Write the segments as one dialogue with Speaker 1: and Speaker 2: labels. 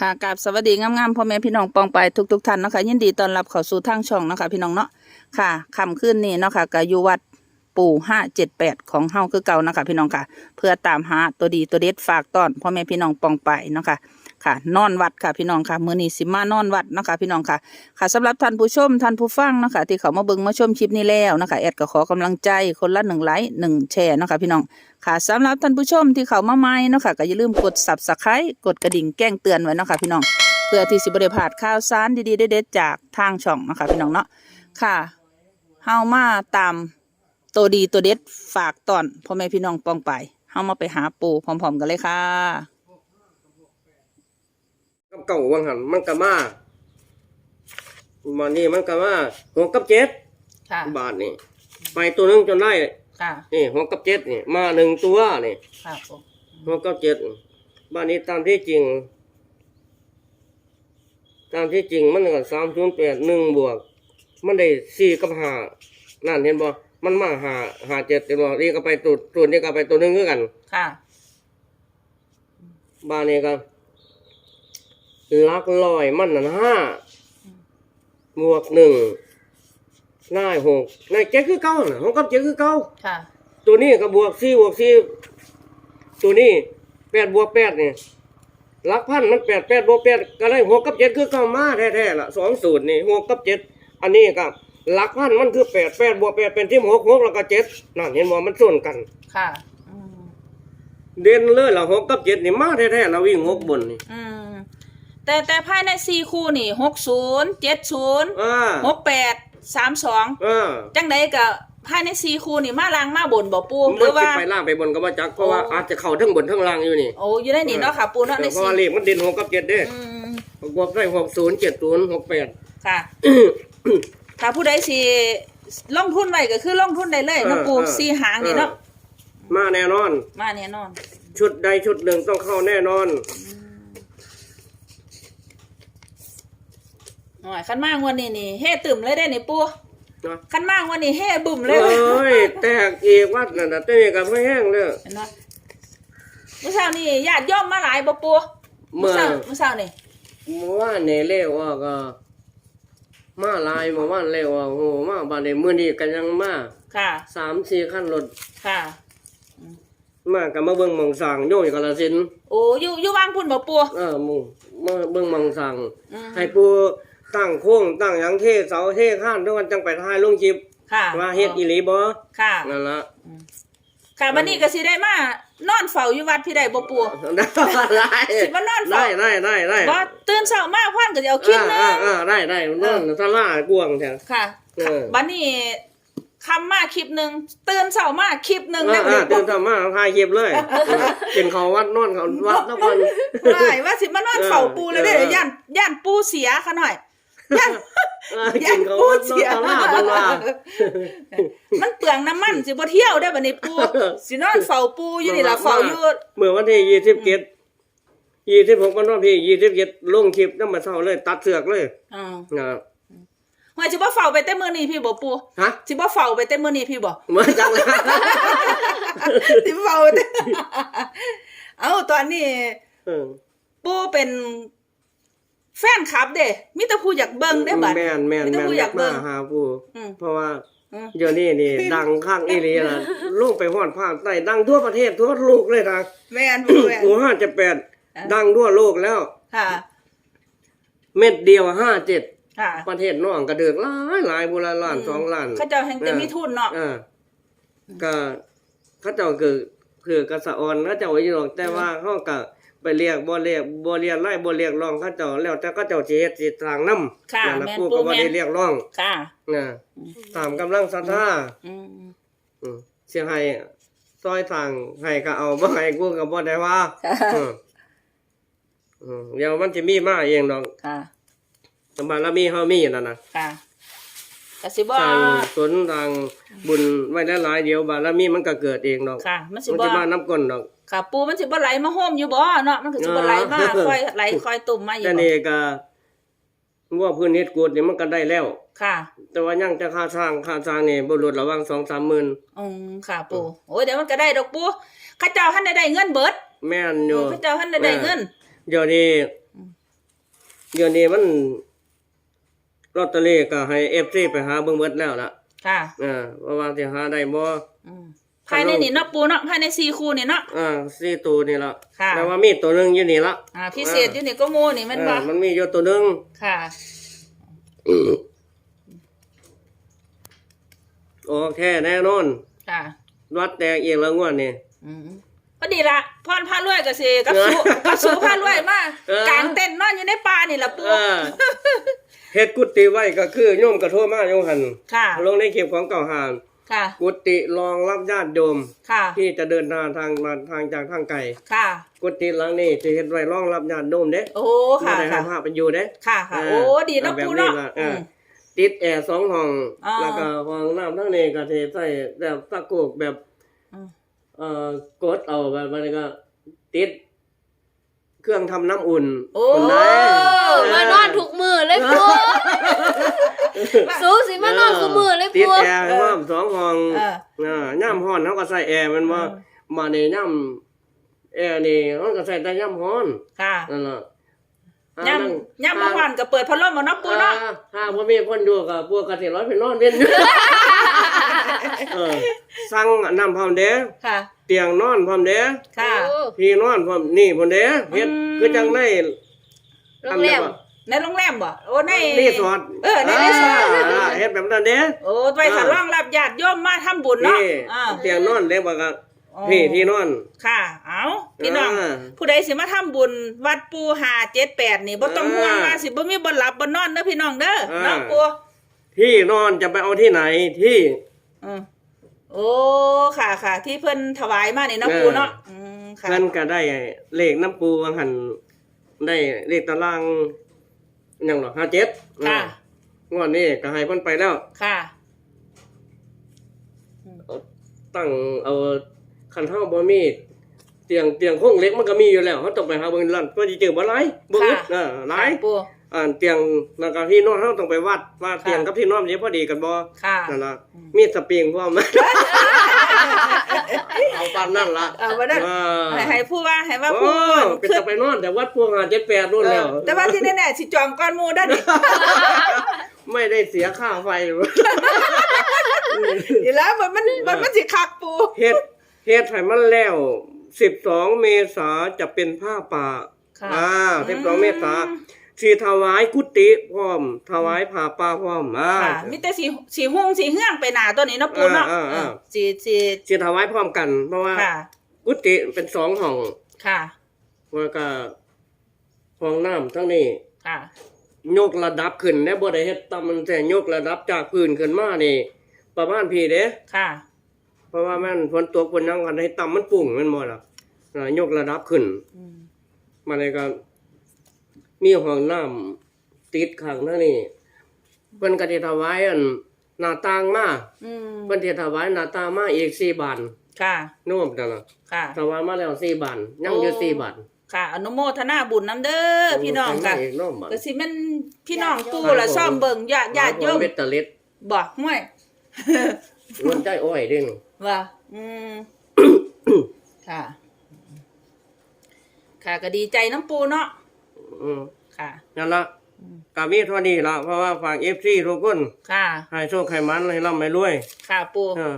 Speaker 1: ค่ะกับสวัสดีงามๆพ่อแม่พี่น้องปองไปทุกๆท่านเนาะคะยินดีต้อนรับเข้าสู่ทางช่องเนาะคะพี่น้องเนาะค่ะคำขึ้นนี่เนาะค่ะกับยูวัดปู่ห้าเจ็ดแปดของเฮาคือเก่านะคะพี่น้องค่ะ เพื่อตามหาตัวดีตัวเด็ดฝากต้อนพ่อแม่พี่น้องปองไปเนาะค่ะ ค่ะ นอนวัดค่ะพี่น้องค่ะมื้อนี้สิมานอนวัดนะคะพี่น้องค่ะ ค่ะสำหรับท่านผู้ชมท่านผู้ฟังนะคะที่เขามาเบิ่งมาชมคลิปนี้แล้วนะคะแอดก็ขอกำลังใจคนละหนึ่งไลค์หนึ่งแชร์นะคะพี่น้องค่ะสำหรับท่านผู้ชมที่เขามาใหม่นะคะก็อย่าลืมกด subscribe กดกระดิ่งแจ้งเตือนไว้นะคะพี่น้องเพื่อที่สิบริพลาดข่าวสารดีๆเด็ดๆจากทางช่องนะคะพี่น้องเนาะค่ะเฮามาตามตัวดีตัวเด็ดฝากตอนพ่อแม่พี่น้องปองไปเฮามาไปหาปูพร้อม ๆ กันเลยค่ะ
Speaker 2: เก่าวังหันมันก็มามานี่มันก็มาหกกับเจ็ด
Speaker 1: ค่ะ
Speaker 2: บาทนี่ไปตัวหนึงจนได้
Speaker 1: ค่ะ
Speaker 2: นี่หกกับเจ็ดนี่มาหนึ่งตัวนี่
Speaker 1: ค่ะปู่
Speaker 2: หกกับเจ็ดบ้านนี้ตามที่จริง ตามที่จริงมันก็สามศูนย์แปดหนึ่งบวก มันได้สี่กับห้านั่นเห็นบ่มันมาหาหาเจ็ดเห็นบ่นี่ก็ไปตัวตัวนี้ก็ไปตัวหนึงคือกัน
Speaker 1: ค่ะ
Speaker 2: บ้านนี้ก็ ลักลอยมันนั่นห้าบวกหนึ่งนายหกนายเจ็ดคือเก้าน่ะหกกับเจ็ดคือเก้า
Speaker 1: ค่ะ
Speaker 2: ตัวนี้ก็บวกสี่บวกสี่ตัวนี้แปดบวกแปดนี่ลักพันมันแปดแปดบวกแปดก็ได้หกกับเจ็ดคือเก้ามาแท้ๆล่ะสองสูตรนี่หกกับเจ็ดอันนี้ก็ลักพันมันคือแปดแปดบวกแปดเป็นที่หกหกแล้วก็เจ็ดนั่นเห็นว่ามันส่วนกัน
Speaker 1: ค่ะอืม
Speaker 2: เด่นเลยล่ะหกกับเจ็ดนี่มาแท้ๆเราวิ่งหกบนนี่
Speaker 1: อืม แต่แต่ภายในสี่คู่นี่หกศูนย์เจ็ดศูนย์
Speaker 2: อ่า
Speaker 1: หกแปดสามสอง
Speaker 2: อ่า
Speaker 1: จังใดก็ภายในสี่คู่นี่มาลางมาบนบ่ปูห
Speaker 2: มั
Speaker 1: รื
Speaker 2: น
Speaker 1: อว่า
Speaker 2: สิไปล่างไปบนก็ว่าจักเพราะว่าอาจจะเข้าทั้งบนทั้งล่างอยู่นี่
Speaker 1: โอ้อยู่ในนี่เนาะค่ะปูเนาะใน
Speaker 2: เพราะ
Speaker 1: สี่
Speaker 2: ว่าเลขมันเด่นหกกับเจ็ดเด้
Speaker 1: อืม
Speaker 2: บวกได้หกศูนย์เจ็ดศูนย์หกแปด
Speaker 1: ค่ะ ถ้าผู้ใดสิลงทุนไว้ก็คือลงทุนได้เลยเนาะปูสี่หางนี่เนาะ
Speaker 2: มาแน่นอน
Speaker 1: มาแน่นอน
Speaker 2: ชุดใดชุดหนึ่งต้องเข้าแน่นอน
Speaker 1: หน่อยคันมากวันนี้นี่เฮ่ตึมเลยได้นี่ปู
Speaker 2: นะ
Speaker 1: คันมากวันนี้เฮ่บุ่มเล
Speaker 2: เอ้
Speaker 1: ยเว้ย
Speaker 2: ยแตกอีกวัดนั่นน่ะเต้กับไม่แห้งเลย
Speaker 1: เห็นเนาะเมื่อเช้านี่ญาติย่อมมาหลายบ่ปู
Speaker 2: เมื่อ
Speaker 1: เช้าเมื่อเช้านี่
Speaker 2: เมื่อวานนี่เลขว่าก็ มาลายเมื่อวานเลขว่าโอ้โหมาบานในมือนี้กันยังมา
Speaker 1: ค่ะ
Speaker 2: สามสี่ขั้นรถ
Speaker 1: ค่ะ
Speaker 2: มากับมาเบิ่งหมองสั่งโยยกาลสินธุ์
Speaker 1: โอ้อยู่อยู่วางพุ่นบ่ปู
Speaker 2: เออหมูมาเบิ่งหมองสั่ง
Speaker 1: อืม
Speaker 2: ให้ปู ตั้งโค้งตั้งหยังเทเสาเทข้านทุกวันจังไปท้ายลงคลิป
Speaker 1: ค่ะ
Speaker 2: ว่าเฮ็ดอีหลีบ่
Speaker 1: ค่ะ
Speaker 2: นั่นละ
Speaker 1: ค่ะวันนี้ก็สิได้มานอนเฝ้าอยู่วัดพี่ใดบ่ปู
Speaker 2: ได้ได้
Speaker 1: สิมานอนเฝ้า
Speaker 2: ได้ได้ได้ได้
Speaker 1: บ่ตื่นเช้ามาพ่อนก็จะเอาคลิปหนึ
Speaker 2: อ่างอ่าได้ได้นอนสลากวางแท้
Speaker 1: ค่ะ
Speaker 2: เออ
Speaker 1: บัดนี้คำมาคลิปหนึงตื่นเช้ามาคลิปหนึง
Speaker 2: อ่า
Speaker 1: ได้บ่
Speaker 2: อ่า
Speaker 1: ได้
Speaker 2: ตื่
Speaker 1: ปู
Speaker 2: นทำมาถ่ายคลิปเลยกินข้าววัดนอนข้าววัดทุกคน
Speaker 1: ได้ว่าสิมานอนเฝ้าปูเลยเด้อ
Speaker 2: เออ
Speaker 1: ย่านย่านปูเสียค่ะหน่อย ย่าน
Speaker 2: เออกินข้าววัดนอนสลาเพิ่นว่า
Speaker 1: มันเปลืองน้ำมันสิบ่เที่ยวได้บัดนี้ปูสินอนเฝ้าปูอยู่นี่ล่ะเฝ้าอยู่
Speaker 2: เมื่อวันที่ยี่สิบเจ็ดยี่สิบหกวันนอนพี่ยี่สิบเจ็ดลงคลิปน้ำมาเท่าเลย ตัดเสือกเลย
Speaker 1: อ๋อ
Speaker 2: นะ
Speaker 1: ว่าสิบ่เฝ้าไปแต่มื้อนี้พี่บ่ปู
Speaker 2: ฮะ
Speaker 1: สิบ่เฝ้าไปแต่มื้อนี้พี่บ่
Speaker 2: เมื่อจังเลย
Speaker 1: สิเฝ้าแต่เอ้าตอนนี้
Speaker 2: เออ
Speaker 1: ปูเป็น แฟนคลับเด้มีแต่ผู้อยากเบิ่งได้บัด
Speaker 2: แม่นแม่น
Speaker 1: มีแต่
Speaker 2: แม่น
Speaker 1: ผู้อยากก
Speaker 2: อายมา
Speaker 1: เบิ่ง
Speaker 2: หาผู้
Speaker 1: อืม
Speaker 2: เพราะว่า
Speaker 1: อืม
Speaker 2: เดี๋ยวนี้นี่ ดังข้างอีหลีล่ะลูกไปฮอดภาคใต้ดังทั่วประเทศทั่วโลกเลยนะ
Speaker 1: แม่นบ่แม่น
Speaker 2: โอ้ห้าจะแปด
Speaker 1: อะ
Speaker 2: ดังทั่วโลกแล้ว
Speaker 1: ค่ะ
Speaker 2: เม็ดเดียวห้าเจ็ด
Speaker 1: ค่ะ
Speaker 2: ประเทศน้องกระเดือกหลายหลายบุรล้านสองล้าน
Speaker 1: เขาเจ้าแห่งแต่มีทุนเนาะ
Speaker 2: เออก็เขาเจ้าคือคือกษะอ่อนเขาเจ้าอยู่หรอกแต่ว่าเขาก็ ไปเรียกบ่เรียกบ่เรียกไล่บ่เรียกร้องเขาเจ้าแล้วแต่เขาเจ้าสิเฮ็ดสิทางนำ
Speaker 1: ค่ะ
Speaker 2: นั่นล่ะ
Speaker 1: แม่น
Speaker 2: ผู้
Speaker 1: ปู
Speaker 2: ก็บ่
Speaker 1: แม่
Speaker 2: ได้
Speaker 1: น
Speaker 2: เรียกร้อง
Speaker 1: ค่ะ
Speaker 2: นะตามกำลังศรัทธา
Speaker 1: อืม
Speaker 2: อืมสิให้ซอยทางให้ก็เอาบ่ให้กูก็บ่ได้ว่า
Speaker 1: ค่ะ
Speaker 2: อืมอืมเดี๋ยวมันสิมีมาเองดอก
Speaker 1: ค่ะ
Speaker 2: สมบารมีเฮามีนั่นน่ะ
Speaker 1: ค่ะก็สิบ่
Speaker 2: ทางสนทางบุญไว้หลายๆเดี๋ยวบารมีมันก็เกิดเองดอก
Speaker 1: ค่ะมันสิ
Speaker 2: มัน
Speaker 1: บ่
Speaker 2: สิมานํก้นดอก
Speaker 1: ค่ะ ปูมันสิบ่ไหลมาโฮมอยู่บ่เนาะมันก็สิบ่ไหลมา
Speaker 2: เออ
Speaker 1: คอยไหลคอยตุ่มมาอยู่
Speaker 2: แต่
Speaker 1: บ่
Speaker 2: นี่ก็ว่าพื้นเฮ็ดกูดนี่มันก็ได้แล้ว
Speaker 1: ค่ะ
Speaker 2: แต่ว่ายังจะค่าสร้างค่าสร้างนี่บ่ลดระหว่าง2-3หมื่น
Speaker 1: อืมค่ะปูโอ้ยเดี๋ยวมันก็ได้ดอกปูข้าเจ้าท่านได้ได้เงินเบิด
Speaker 2: แม่นอยู่
Speaker 1: ข้าเจ้าท่านได้ได้เงิน
Speaker 2: เดี๋ยวนี้เดี๋ยวนี้มันลอตเตอรี่ก็ให้เอฟซีไปหาเบิ่งเบิดแล้วล่ะ
Speaker 1: ค่ะ
Speaker 2: อ่าว่าว่าสิหาได้บ่
Speaker 1: อืม ภายในนี่เนาะปูเนาะภายในสี่คู่นี่เนาะ
Speaker 2: อ่าสี่ตัวนี่ล่ะ
Speaker 1: ค่ะ
Speaker 2: แต่ว่ามีตัวหนึงอยู่นี่ละ
Speaker 1: อ่าพิเศษอยู่นี่ก็โมนี่มันบ่
Speaker 2: อ่ามันมีอยู่ตัวหนึง
Speaker 1: ค่ะ
Speaker 2: โอเคแน่นอน
Speaker 1: ค่ะ
Speaker 2: วัดแตกเองแล้วงวดนี่
Speaker 1: อืมพอดีละพรพารวยกับสิกับสูกับสูพารวยมา
Speaker 2: เออ
Speaker 1: กลางเต้นท์นอนอยู่ในป่านี่ล่ะปู
Speaker 2: อ่าเฮ็ดกุฏิไว้ก็คือโยมกระโทรมาโยมหัน
Speaker 1: ค่ะ
Speaker 2: ลงในคลิปของเก่าหาน
Speaker 1: ค่ะ
Speaker 2: กุฏิรองรับญาติโยม
Speaker 1: ค่ะ
Speaker 2: ที่จะเดินทางทางมาทางจากทางไกล
Speaker 1: ค่ะ
Speaker 2: กุฏิหลังนี้จะเฮ็ดไว้รองรับญาติโยมเด้
Speaker 1: โอ้
Speaker 2: ไม่
Speaker 1: ค่ะ
Speaker 2: ได้ให้
Speaker 1: ค่ะ
Speaker 2: พระไปอยู่เด้
Speaker 1: ค่ะค่ะ
Speaker 2: เออ
Speaker 1: โอ้ดีเนาะ
Speaker 2: แบบ
Speaker 1: ปู
Speaker 2: นี้
Speaker 1: เนาะ
Speaker 2: ล่ะเอ
Speaker 1: อื
Speaker 2: อ
Speaker 1: ม
Speaker 2: ติดแอร์สองห้อง
Speaker 1: อ่า
Speaker 2: แล้วก็ห้องน้ำทั้งนี้ก็สิใส่แบบตะโกกแบบ
Speaker 1: อืม
Speaker 2: เอ่อกดเอาแบบนี้ก็ ติด เครื่องทำน้ำอุ่น
Speaker 1: โอ้
Speaker 2: คนใด
Speaker 3: มานอนทุกมือเลยปู สู้สิมานอนทุกมือเลย
Speaker 2: ติด
Speaker 3: ปู
Speaker 2: แอร์ว่าสองห้อง
Speaker 1: เออ
Speaker 2: อ่าย่ำฮ้อนเขาก็ใส่แอร์มันว่า
Speaker 1: อืม
Speaker 2: มาในย่ำแอร์นี่เขาก็ใส่แต่ย่ำฮ้อน
Speaker 1: ค่ะ
Speaker 2: นั่นล่ะ
Speaker 1: ย่ำย่ำมาหวานก็เปิดพัดลมมาเนาะปูเนาะ
Speaker 2: อ่าถ้าพ่อมีคนอยู่กับพวกกระเทียร้อยไปนอนเล่นอยู่เออสั่งน้ำพร้อมเด้
Speaker 1: ค่ะ
Speaker 2: เตียงนอนพร้อมเด้
Speaker 1: ค่ะ
Speaker 3: โอ้
Speaker 2: ที่นอนพร้อมนี่พร้อมเด้เฮ็ด
Speaker 1: อืม
Speaker 2: คือจังได้
Speaker 3: โรงแรม
Speaker 1: ในโรงแรมบ่โอ้ใน
Speaker 2: รีสอร์ท
Speaker 1: เออในรีสอร์ทา
Speaker 2: เฮ็ดแบบนั้นเด้
Speaker 1: โอ้ไว้ถ้ารองรับญาติโยมมาทำบุญเนาะ
Speaker 2: นี่
Speaker 1: อ่า
Speaker 2: เตียงนอนเด้บ่ก็
Speaker 1: อ๋อ
Speaker 2: พี่ที่นอน
Speaker 1: ค่ะ เอาพี่น้อง
Speaker 2: อ่า
Speaker 1: ผู้ใดสิมาทำบุญ วัดปูหาเจ็ดแปดนี่บ่ต้อง
Speaker 2: อ่า
Speaker 1: ห่วงว่าสิบ่มีบ่หลับบ่นอนเด้อพี่น้องเด้อ
Speaker 2: อ่า
Speaker 1: เนาะปู
Speaker 2: ที่นอนจะไปเอาที่ไหนที่
Speaker 1: อืมโอ้ค่ะค่ะ ที่เพิ่นถวายมานี่เนาะ
Speaker 2: เออ
Speaker 1: ปูเนาะอืมค่ะ
Speaker 2: เพิ่นก็ได้เลขน้ำปูว่าหันได้เลขตารางห ยังหรอ57
Speaker 1: ค่ะ
Speaker 2: งวดนี้ก็ให้เพิ่นไปแล้ว
Speaker 1: ค่ะ
Speaker 2: ตั้งเอาคันเฮาบ่มีเตียงเตียงโครงเหล็กมันก็มีอยู่แล้วเฮาต้องไปหาเบิ่งลั่นเพื่อสิเจอบ่หลายบ่อึด
Speaker 1: ค่ะ
Speaker 2: เออหลาย
Speaker 1: ปู
Speaker 2: อ่าเตียงแล้วก็ที่นอนเฮาต้องไปวัดว่า
Speaker 1: ค่ะ
Speaker 2: เตียงกับที่นอนมันพอดีกันบ่
Speaker 1: ค่ะ
Speaker 2: นั่นล่ะมีสปริงพร้อม เอาปานนั่นล่ะ
Speaker 1: เอาบ่ได้
Speaker 2: อ่า
Speaker 1: ให้ให้ผู้ว่าให้ว่า
Speaker 2: โอ้
Speaker 1: ผู้
Speaker 2: เป็น
Speaker 1: คือ
Speaker 2: จะไปนอนแต่วัดพวก578นู่น
Speaker 1: เอ
Speaker 2: แล้
Speaker 1: อ
Speaker 2: ว
Speaker 1: แต่ว่าที่แน่ๆสิจองก่อนหมู่เด้อนี่
Speaker 2: ไม่ได้เสียค่าไฟ
Speaker 1: อีแล้วมันมันมันมันสิคักปู
Speaker 2: เฮ็ดเฮ็ดให้มันแล้ว12 เมษาจะเป็นผ้าป่า
Speaker 1: ค่ะ
Speaker 2: อ่า12 เมษา สิถวายกุฏิพร้อม ถวายผ้าป่าพร้อมอ่า
Speaker 1: ค่ะมีแต่สีสีหุ่งสีเฮืองไปหนาตัวนี้เนาะปูเนาะ
Speaker 2: อ่าอ่าอ่า
Speaker 1: เออสีสี
Speaker 2: สิถวายพร้อมกัน เพราะว่า
Speaker 1: ค่ะ
Speaker 2: กุฏิเป็นสองห้อง
Speaker 1: ค่ะ
Speaker 2: แล้วก็ห้องน้ำทั้งนี้
Speaker 1: ค่ะ
Speaker 2: ยกระดับขึ้นแน่บ่ได้เฮ็ดต่ำมันแต่ยกระดับจากพื้นขึ้นมานี่ ประมาณพี่เด้
Speaker 1: ค่ะ
Speaker 2: เพราะว่ามันฝนตกฝนหยังกันให้ต่ำมันปุ่งแมันบ่ล่ะอ่ายกระดับขึ้น
Speaker 1: อืม
Speaker 2: มาเลยก็ มีห้องน้ำติดข้างนั่นนี่เพิ่นก็สิถวายอันหน้าต่างมา
Speaker 1: อืม
Speaker 2: เพิ่นสิถวายหน้าต่างมาอีก4บาน
Speaker 1: ค่ะ
Speaker 2: โน่มนั่นน่ะ
Speaker 1: ค่ะ
Speaker 2: ถวายมาแล้ว4บานยังอยู่
Speaker 1: โอ้
Speaker 2: 4บาน
Speaker 1: ค่ะ อนุโมทนาบุญน้ำเด้อพี่น้องค่ะ
Speaker 2: อีกโน่มบาน
Speaker 1: ก็สิแม่นพี่น้องปูละซ่อมเบิ่งญาติญาติโยม
Speaker 2: เบ็ดตะเล็ด
Speaker 1: บอกห้วย
Speaker 2: รวนใจอ้อยเด้ง
Speaker 1: ว่าอืม ค่ะ ค่ะก็ดีใจน้ำปูเนาะ
Speaker 2: อืม
Speaker 1: ค่ะ
Speaker 2: นั่นละก็มีเท่านี้ละเพราะว่าฝาก FC ทุกคน
Speaker 1: ค่ะ
Speaker 2: ให้โชคให้มันให้ร่ำให้รวย
Speaker 1: ค่ะปู
Speaker 2: เออ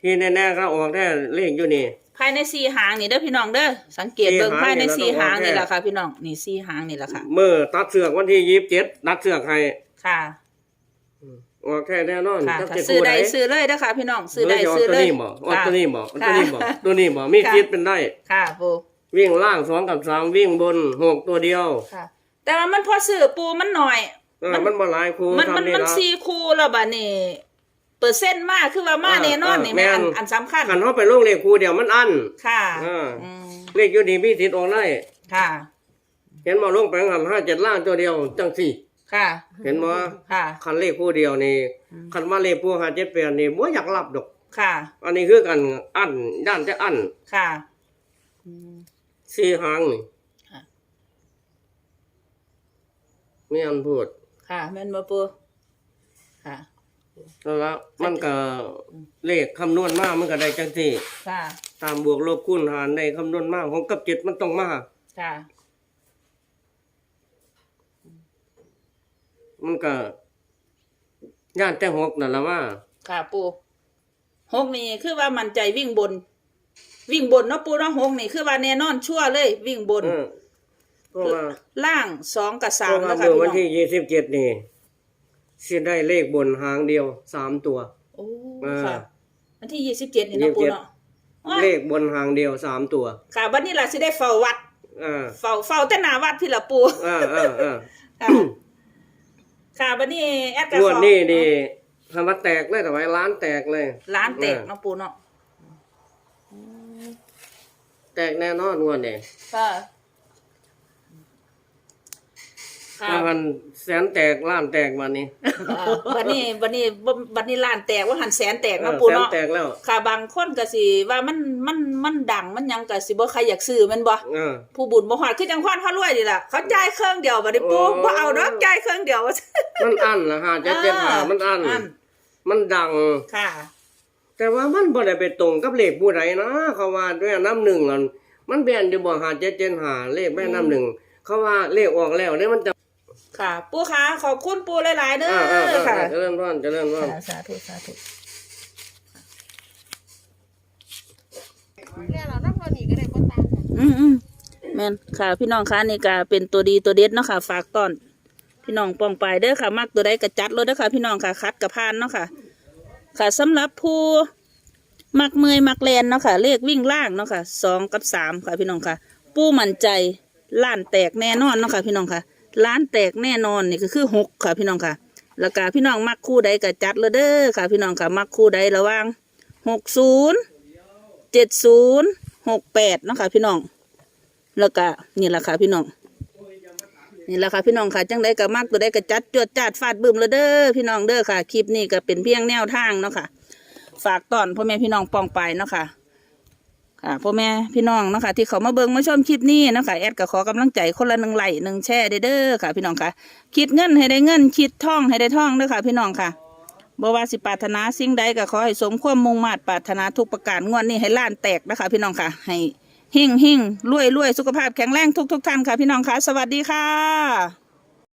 Speaker 2: ที่แน่ๆก็ออกแท้เลขอยู่นี่
Speaker 1: ภายในสี่หางนี่เด้อพี่น้องเด้อสังเกตเบิ่ง
Speaker 2: สี่หาง
Speaker 1: ภายใน
Speaker 2: นี่
Speaker 1: สี่
Speaker 2: เราต้อง
Speaker 1: หางนี่
Speaker 2: เอาแค่
Speaker 1: แหละค่ะ พี่น้องนี่สี่หางนี่แหละค่ะ
Speaker 2: เมื่อตัดเสือกวันที่ยี่สิบเจ็ดตัดเสือกให้
Speaker 1: ค่ะ
Speaker 2: ออกแท้แน่นอน
Speaker 1: ค่ะ
Speaker 2: จัก
Speaker 1: ถ้า
Speaker 2: จะ
Speaker 1: ซื้อ
Speaker 2: คู่
Speaker 1: ใด
Speaker 2: ใด
Speaker 1: ซื้อเลยเด้อค่ะ พี่น้องซื้อใด
Speaker 2: หรืจะ
Speaker 1: ซื้อเลย
Speaker 2: ตัวนี้บ่ออก
Speaker 1: ค่ะ
Speaker 2: ตัวนี้บ่
Speaker 1: ค่ะ
Speaker 2: ตัวนี้บ่ตัวนี้บ่มี
Speaker 1: ค่ะ
Speaker 2: คิดเป็นได้
Speaker 1: ค่ะปู
Speaker 2: วิ่งล่างสองกับสามวิ่งบนหกตัวเดียว
Speaker 1: ค่ะ แต่ว่ามันพอซื้อปูมันหน่อย
Speaker 2: เออมันบ่หลายคู่
Speaker 1: มันมัน
Speaker 2: ทำนี่
Speaker 1: มัน
Speaker 2: ละ
Speaker 1: สี่คูแล้วบัดนี้เปอร์เซ็นต์มากคือว่ามา
Speaker 2: อ่า
Speaker 1: แน่นอนนี่แม่
Speaker 2: แม่
Speaker 1: อั
Speaker 2: น
Speaker 1: นอันสำคัญ
Speaker 2: คันเฮาไปลงเลขคู่เดียวมันอัน
Speaker 1: ค่ะ
Speaker 2: อ่า
Speaker 1: อืม
Speaker 2: เลขอยู่นี่มีสิทธิ์ออกได้
Speaker 1: ค่ะ
Speaker 2: เห็นบ่ลงไปหันห้าเจ็ดล่างตัวเดียวจังสี่
Speaker 1: ค่ะ
Speaker 2: เห็นบ่
Speaker 1: ค่ะ
Speaker 2: คันเลขคู่เดียวนี่คันว่าเลขผู้หาเจ็ดแปดนี่บ่อยากรับดอก
Speaker 1: ค่ะ
Speaker 2: อันนี้คือกันอันด้านจะอัน
Speaker 1: ค่ะ อืม
Speaker 2: สี่หางนี่
Speaker 1: ค่ะ
Speaker 2: มีอันพูด
Speaker 1: ค่ะ แม่นบ่ปูค่ะ
Speaker 2: แล้วละมันก็เลขคำนวณมามันก็ได้จังสี่
Speaker 1: ค่ะ
Speaker 2: ตามบวกลบคูณหารในคำนวณมาหกกับเจ็ดมันต้องมา
Speaker 1: ค่ะ
Speaker 2: มันก็ย่านแต่หกนั่นละว่า
Speaker 1: ค่ะปูหกนี่คือว่ามันใจวิ่งบน วิ่งบนเนาะปูเนาะหกนี่คือว่าแน่นอนชั่วเลย วิ่งบน
Speaker 2: เออ เพราะว่า
Speaker 1: ล่างสองกับ
Speaker 2: เพ
Speaker 1: สาม
Speaker 2: ราะว่า
Speaker 1: นะคะ
Speaker 2: เมื่อ
Speaker 1: พี่
Speaker 2: วัน
Speaker 1: น้อง
Speaker 2: ที่ยี่สิบเจ็ดนี่สิได้เลขบนหางเดียวสามตัว
Speaker 1: โอ้
Speaker 2: อ่า
Speaker 1: ค่ะวันที่ยี่สิบเจ็ดนี่เนาะปูเนาะโอ้ย
Speaker 2: เลขบนหางเดียวสามตัว
Speaker 1: ค่ะวันนี้ล่ะสิได้เฝ้าวัด
Speaker 2: อ่า
Speaker 1: เฝ้าเฝ้าแต่หน้าวัดพี่ละปู
Speaker 2: อ่าอ่าอ่า
Speaker 1: ค่ะค่ะวันนี้แอดกระ
Speaker 2: งวดนี้นี่ทำมาแตกเลยแต่ไว้ร้านแตกเลย
Speaker 1: ร้านแตกเนาะปูเนาะ
Speaker 2: แตกแน่นอนงวดนี้
Speaker 1: ค่ะ ค่ะ
Speaker 2: ถ้ามันแสนแตกล้านแตกวันนี้
Speaker 1: อ่าวันนี้วันนี้บ่วันนี้ล้านแตกว่าหันแสนแตก
Speaker 2: เอ
Speaker 1: เนาะ
Speaker 2: อ
Speaker 1: ปู
Speaker 2: แสน
Speaker 1: เนาะ
Speaker 2: แตกแล้ว
Speaker 1: ค่ะบางคนก็สิว่ามันมันมันดังมันหยังก็สิบ่ใครอยากซื้อแมันบ่
Speaker 2: เออ
Speaker 1: ผู้บุญบ่ฮอดคือจังพรพระรวยนี่ล่ะเขาจ่ายเครื่องเดียวบัดนี้ปู
Speaker 2: โอ้
Speaker 1: บ่เอาดอกจ่ายเครื่องเดียว
Speaker 2: มันอันละฮะเจ็ดเจ็ดหามันอันมันดัง
Speaker 1: ค่ะ
Speaker 2: แต่ว่ามันบ่ได้ไปตรงกับเลขผู้ใดนะเขาว่าด้วยน้ำหนึ่งอันมันแบนอยู่บ่หาเจ็ดเจ็ดหาเลขแม่น้ำหนึ่งเขาว่าเลขออกแล้วเนี่ยมันจะ
Speaker 1: ค่ะ ปู่ค่ะขอบคุณปู่หลายๆเด้อ
Speaker 2: อ่าอ่าอ่า
Speaker 1: ค่ะ
Speaker 2: เจริญพรเจริญพร
Speaker 1: สาธุสาธุ
Speaker 3: เนี่ยเราน้ำเราหนีก็ได้บ่ตาม
Speaker 1: อืมอืมแม่นค่ะ พี่น้องคะนี่ก็เป็นตัวดีตัวเด็ดเนาะค่ะ ฝากต้อน พี่น้องปองไปเด้อค่ะ มักตัวใดก็จัดเลยเด้อค่ะ พี่น้องค่ะคัดกับพานเนาะค่ะ ค่ะสำหรับผู้มักเมยมักแลนเนาะค่ะ เลขวิ่งล่างเนาะค่ะสองกับสามค่ะ พี่น้องค่ะ ปู้มั่นใจล้านแตกแน่นอนเนาะค่ะ พี่น้องค่ะ ล้านแตกแน่นอนนี่ก็คือหกค่ะพี่น้องค่ะแล้วก็พี่น้องมักคู่ใดก็จัดเลยเด้อค่ะ พี่น้องค่ะมักคู่ใดระว่างหกศูนย์เจ็ดศูนย์หกแปดเนาะค่ะพี่น้อง แล้วก็นี่แหละค่ะพี่น้องนี่แหละค่ะพี่น้องค่ะจังได้ก็มักตัวได้ก็จัดจวดจัดฟาดบึมแล้วเด้อพี่น้องเด้อค่ะคลิปนี้ก็เป็นเพียงแนวทางเนาะค่ะฝากตอนพ่อแม่พี่น้องปองไปเนาะค่ะ ค่ะพ่อแม่พี่น้องเนาะค่ะที่เขามาเบิ่งมาชมคลิปนี้เนาะค่ะแอดก็ขอกำลังใจคนละหนึ่งไหลหนึ่งแชร์เด้อค่ะ พี่น้องค่ะ คิดเงินให้ได้เงิน คิดท่องให้ได้ท่องเด้อค่ะ พี่น้องค่ะบ่ว่าสิปรารถนาสิ่งใดก็ขอให้สมความมุ่งมา่ปรารถนาทุกประการงวดนี้ให้ล้านแตกนะคะพี่น้องค่ะ ให้หิ่งหิ่งรวยรวยสุขภาพแข็งแรงทุกทุกท่านค่ะ พี่น้องค่ะ สวัสดีค่ะ